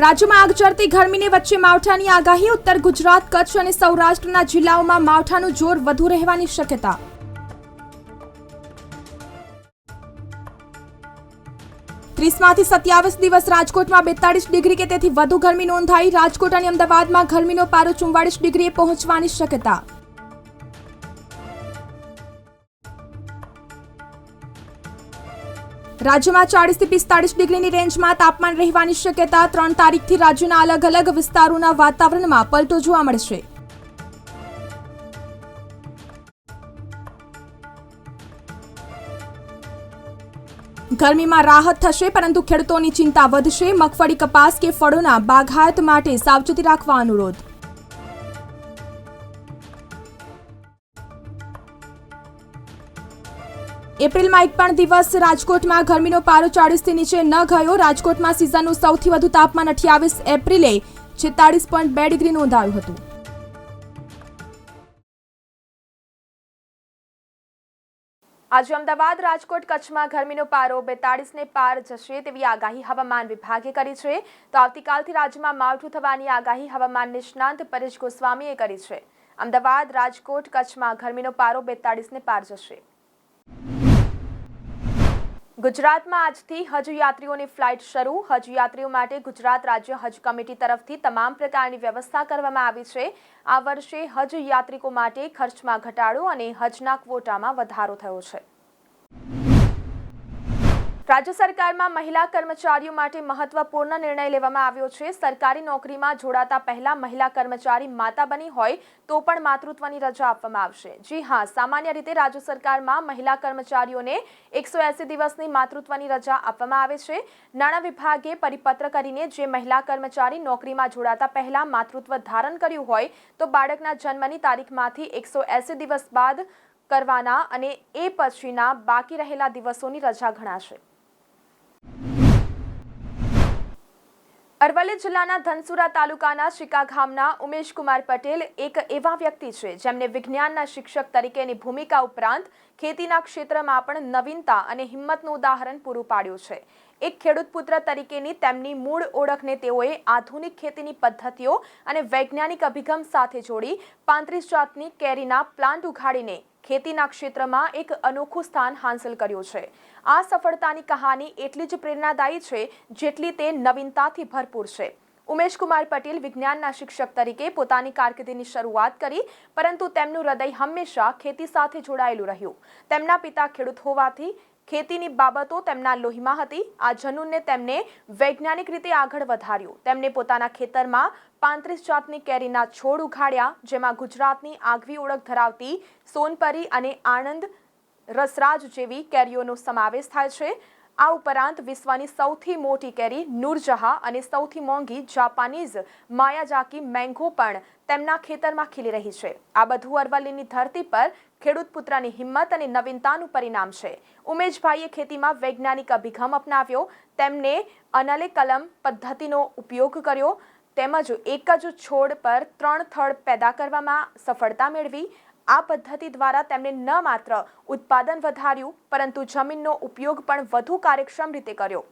રાજ્યમાં આગ ચડતી ગરમીની વચ્ચે માવઠાની આગાહી, ઉત્તર ગુજરાત, કચ્છ અને સૌરાષ્ટ્રના જિલ્લાઓમાં માવઠાનું જોર વધુ રહેવાની શક્યતા. ત્રીસમાંથી સત્યાવીસ દિવસ રાજકોટમાં બેતાળીસ ડિગ્રી કે તેથી વધુ ગરમી નોંધાઈ. રાજકોટ અને અમદાવાદમાં ગરમીનો પારો ચુમ્વાળીસ ડિગ્રીએ પહોંચવાની શક્યતા. રાજ્યમાં ચાળીસથી પિસ્તાળીસ ડિગ્રીની રેન્જમાં તાપમાન રહેવાની શક્યતા ત્રણ તારીખથી રાજ્યના અલગ અલગ વિસ્તારોના વાતાવરણમાં પલટો જોવા મળશે. ગરમીમાં રાહત થશે, પરંતુ ખેડૂતોની ચિંતા વધશે. મગફળી, કપાસ કે ફળોના બાગાયત માટે સાવચેતી રાખવા અનુરોધ. એપ્રિલમાં એક પણ દિવસ રાજકોટમાં ગરમીનો પારો ચાળીસથી નીચે ન ગયો. રાજકોટમાં સિઝનનું સૌથી વધુ તાપમાન અઠ્યાવીસ એપ્રિલે છેતાળીસ પોઈન્ટ બે ડિગ્રી નોંધાયું હતું. આજે અમદાવાદ રાજકોટ કચ્છમાં ગરમીનો પારો બેતાળીસને પાર જશે તેવી આગાહી હવામાન વિભાગે કરી છે. તો આવતીકાલથી રાજ્યમાં માવઠું થવાની આગાહી હવામાન નિષ્ણાંત પરેશ ગોસ્વામીએ કરી છે. અમદાવાદ, રાજકોટ કચ્છમાં ગરમીનો પારો બેતાળીસને પાર જશે. ગુજરાતમાં આજથી હજ યાત્રીઓની ફ્લાઇટ શરૂ. હજ યાત્રીઓ માટે ગુજરાત રાજ્ય હજ કમિટી તરફથી તમામ પ્રકારની વ્યવસ્થા કરવામાં આવી છે. આ વર્ષે હજ યાત્રિકો માટે ખર્ચમાં ઘટાડો અને હજના ક્વોટામાં વધારો થયો છે. રાજ્ય સરકારમાં મહિલા કર્મચારીઓ માટે મહત્વપૂર્ણ નિર્ણય લેવામાં આવ્યો છે. સરકારી નોકરીમાં જોડાતા પહેલા મહિલા કર્મચારી માતા બની હોય તો પણ માતૃત્વની રજા આપવામાં આવશે. જી હા, સામાન્ય રીતે રાજ્ય સરકારમાં મહિલા કર્મચારીઓને એકસો એસી દિવસની માતૃત્વની રજા આપવામાં આવે છે. નાણાં વિભાગે પરિપત્ર કરીને જે મહિલા કર્મચારી નોકરીમાં જોડાતા પહેલા માતૃત્વ ધારણ કર્યું હોય તો બાળકના જન્મની તારીખમાંથી એકસો એસી દિવસ બાદ કરવાના અને એ પછીના બાકી રહેલા દિવસોની રજા ગણાશે. અરવલ્લી જિલ્લાના ધનસુરા તાલુકાના શિકા ગામના ઉમેશ કુમાર પટેલ એક એવા વ્યક્તિ છે જેમને વિજ્ઞાનના શિક્ષક તરીકેની ભૂમિકા ઉપરાંત ખેતીના ક્ષેત્રમાં પણ નવીનતા અને હિંમતનું ઉદાહરણ પૂરું પાડ્યું છે. એક ખેડૂત પુત્ર તરીકેની તેમની મૂળ ઓળખને તેઓએ આધુનિક ખેતીની પદ્ધતિઓ અને વૈજ્ઞાનિક અભિગમ સાથે જોડી પાંત્રીસ જાતની કેરીના પ્લાન્ટ ઉઘાડીને ખેતીના ક્ષેત્રમાં એક અનોખું સ્થાન હાંસલ કર્યું છે. આ સફળતાની કહાની એટલી જ પ્રેરણાદાયી છે જેટલી તે નવીનતાથી ભરપૂર છે. ઉમેશ કુમાર પટેલ વિજ્ઞાનના શિક્ષક તરીકે પોતાની કારકિર્દીની શરૂઆત કરી, પરંતુ તેમનું હૃદય હંમેશા ખેતી સાથે જોડાયેલું રહ્યું. તેમના પિતા ખેડૂત હોવાથી ખેતીની બાબતો તેમના લોહીમાં હતી. આ જનૂનને તેમને વૈજ્ઞાનિક રીતે આગળ વધાર્યું. તેમણે પોતાના ખેતરમાં પાંત્રીસ જાતની કેરીના છોડ ઉઘાડ્યા જેમાં ગુજરાતની આગવી ઓળખ ધરાવતી સોનપરી અને આણંદ રસરાજ જેવી કેરીઓનો સમાવેશ થાય છે. આ ઉપરાંત વિશ્વની સૌથી મોટી કેરી નૂરજહાં અને સૌથી મોંઘી જાપાનીઝ માયાજાકી મેંગો પણ તેમના ખેતરમાં ખીલી રહી છે. આ બધું અરવલ્લીની ધરતી પર ખેડૂત પુત્રની હિંમત અને નવીનતાનું પરિણામ છે. ઉમેશભાઈએ ખેતીમાં વૈજ્ઞાનિક અભિગમ અપનાવ્યો. તેમને અનલે કલમ પદ્ધતિનો ઉપયોગ કર્યો. તેમજ એક જ છોડ પર ત્રણ થડ પેદા કરવામાં સફળતા મેળવી. આ પદ્ધતિ દ્વારા તેમણે ન માત્ર ઉત્પાદન વધાર્યું, પરંતુ જમીનનો ઉપયોગ પણ વધુ કાર્યક્ષમ રીતે કર્યો.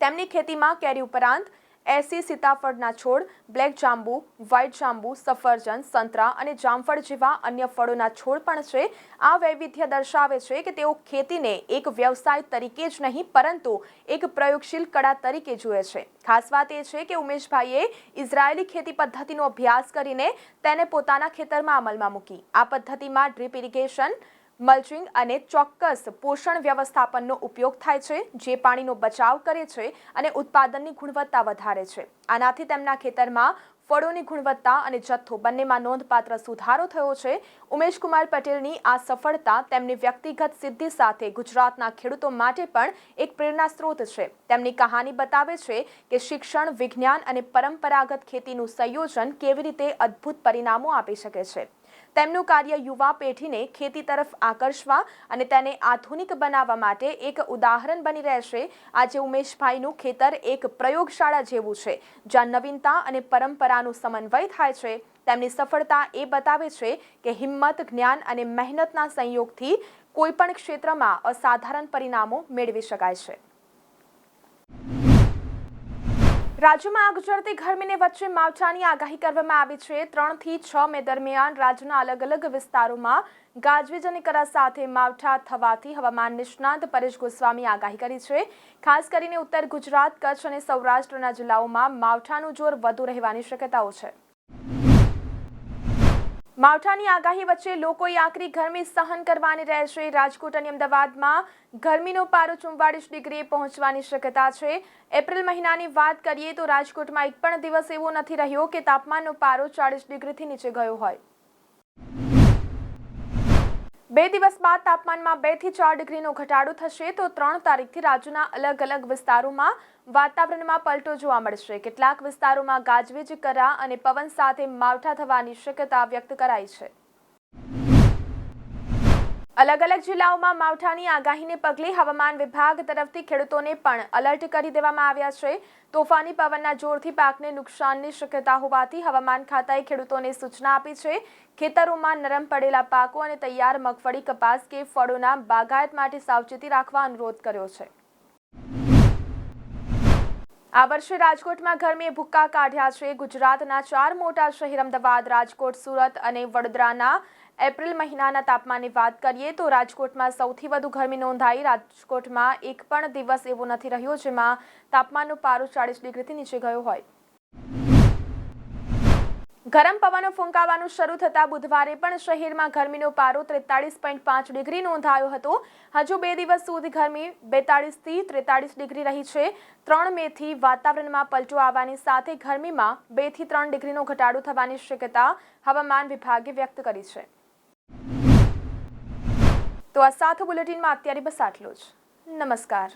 તેમની ખેતીમાં કેરી ઉપરાંત એસી સીતાફળના છોડ, બ્લેક જાંબુ, વ્હાઇટ જાંબુ, સફરજન, સંતરા અને જામફળ જેવા અન્ય ફળોના છોડ પણ છે. આ વૈવિધ્ય દર્શાવે છે કે તેઓ ખેતીને એક વ્યવસાય તરીકે જ નહીં, પરંતુ એક પ્રયોગશીલ કળા તરીકે જુએ છે. ખાસ વાત એ છે કે ઉમેશભાઈએ ઇઝરાયેલી ખેતી પદ્ધતિનો અભ્યાસ કરીને તેને પોતાના ખેતરમાં અમલમાં મૂકી. આ પદ્ધતિમાં ડ્રીપ ઇરિગેશન મલ્ચિંગ અને ચોક્કસ પોષણ વ્યવસ્થાપનનો ઉપયોગ થાય છે, જે પાણીનો બચાવ કરે છે અને ઉત્પાદનની ગુણવત્તા વધારે છે. આનાથી તેમના ખેતરમાં ફળોની ગુણવત્તા અને જથ્થો બંનેમાં નોંધપાત્ર સુધારો થયો છે. ઉમેશકુમાર પટેલની આ સફળતા તેમની વ્યક્તિગત સિદ્ધિ સાથે ગુજરાતના ખેડૂતો માટે પણ એક પ્રેરણા સ્ત્રોત છે. તેમની કહાની બતાવે છે કે શિક્ષણ, વિજ્ઞાન અને પરંપરાગત ખેતીનું સંયોજન કેવી રીતે અદ્ભુત પરિણામો આપી શકે છે. તેમનું કાર્ય યુવા પેઢીને ખેતી તરફ આકર્ષવા અને તેને આધુનિક બનાવવા માટે એક ઉદાહરણ બની રહેશે. આજે ઉમેશભાઈનું ખેતર એક પ્રયોગશાળા જેવું છે, જ્યાં નવીનતા અને પરંપરાનું સમન્વય થાય છે. તેમની સફળતા એ બતાવે છે કે હિંમત, જ્ઞાન અને મહેનતના સંયોગથી કોઈપણ ક્ષેત્રમાં અસાધારણ પરિણામો મેળવી શકાય છે. રાજ્યમાં આગ ચડતી ગરમીને વચ્ચે માવઠાની આગાહી કરવામાં આવી છે. ત્રણથી છ મે દરમિયાન રાજ્યના અલગ અલગ વિસ્તારોમાં ગાજવીજ અને કરા સાથે માવઠા થવાથી હવામાન નિષ્ણાંત પરેશ ગોસ્વામી આગાહી કરી છે. ખાસ કરીને ઉત્તર ગુજરાત, કચ્છ અને સૌરાષ્ટ્રના જિલ્લાઓમાં માવઠાનું જોર વધુ રહેવાની શક્યતાઓ છે. માવઠાની આગાહી વચ્ચે લોકોએ આકરી ગરમી સહન કરવાની રહેશે રાજકોટ અને અમદાવાદમાં ગરમીનો પારો ચુમ્વાળીસ ડિગ્રીએ પહોંચવાની શક્યતા છે. એપ્રિલ મહિનાની વાત કરીએ તો રાજકોટમાં એક પણ દિવસ એવો નથી રહ્યો કે તાપમાનનો પારો ચાળીસ ડિગ્રીથી નીચે ગયો હોય. બે દિવસ બાદ તાપમાનમાં બેથી ચાર ડિગ્રીનો ઘટાડો થશે તો ત્રણ તારીખથી રાજ્યના અલગ અલગ વિસ્તારોમાં વાતાવરણમાં પલટો જોવા મળશે. કેટલાક વિસ્તારોમાં ગાજવીજ કરા અને પવન સાથે માવઠા થવાની શક્યતા વ્યક્ત કરાઈ છે. અલગ અલગ જિલ્લાઓમાં માવઠાની આગાહીને પગલે હવામાન વિભાગ તરફથી ખેડૂતોને પણ અલર્ટ કરી દેવામાં આવ્યા છે. તોફાની પવનના જોરથી પાકને નુકસાનની શક્યતા હોવાથી હવામાન ખાતાએ ખેડૂતોને સૂચના આપી છે. ખેતરોમાં નરમ પડેલા પાકો અને તૈયાર મગફળી, કપાસ કે ફળોના બાગાયત માટે સાવચેતી રાખવા અનુરોધ કર્યો છે. આ વર્ષે રાજકોટમાં ગરમીએ ભૂક્કા કાઢ્યા છે. ગુજરાતના ચાર મોટા શહેર અમદાવાદ, રાજકોટ, સુરત અને વડોદરાના એપ્રિલ મહિનાના તાપમાનની વાત કરીએ તો રાજકોટમાં સૌથી વધુ ગરમી નોંધાઈ. રાજકોટમાં એક પણ દિવસ એવો નથી રહ્યો જેમાં તાપમાનનો પારો ચાળીસ ડિગ્રીથી નીચે ગયો હોય. ગરમ પવનો ફૂંકાવાનું શરૂ થતાં બુધવારે પણ શહેરમાં ગરમીનો પારો ત્રેતાળીસ પોઈન્ટ પાંચ ડિગ્રી નોંધાયો હતો. હજુ બે દિવસ સુધી ગરમી બેતાળીસથી ત્રેતાળીસ ડિગ્રી રહી છે. ત્રણ મેથી વાતાવરણમાં પલટો આવવાની સાથે ગરમીમાં બેથી ત્રણ ડિગ્રીનો ઘટાડો થવાની શક્યતા હવામાન વિભાગે વ્યક્ત કરી છે. તો આ સાથે બુલેટિનમાં અત્યારે બસ આટલું જ. નમસ્કાર.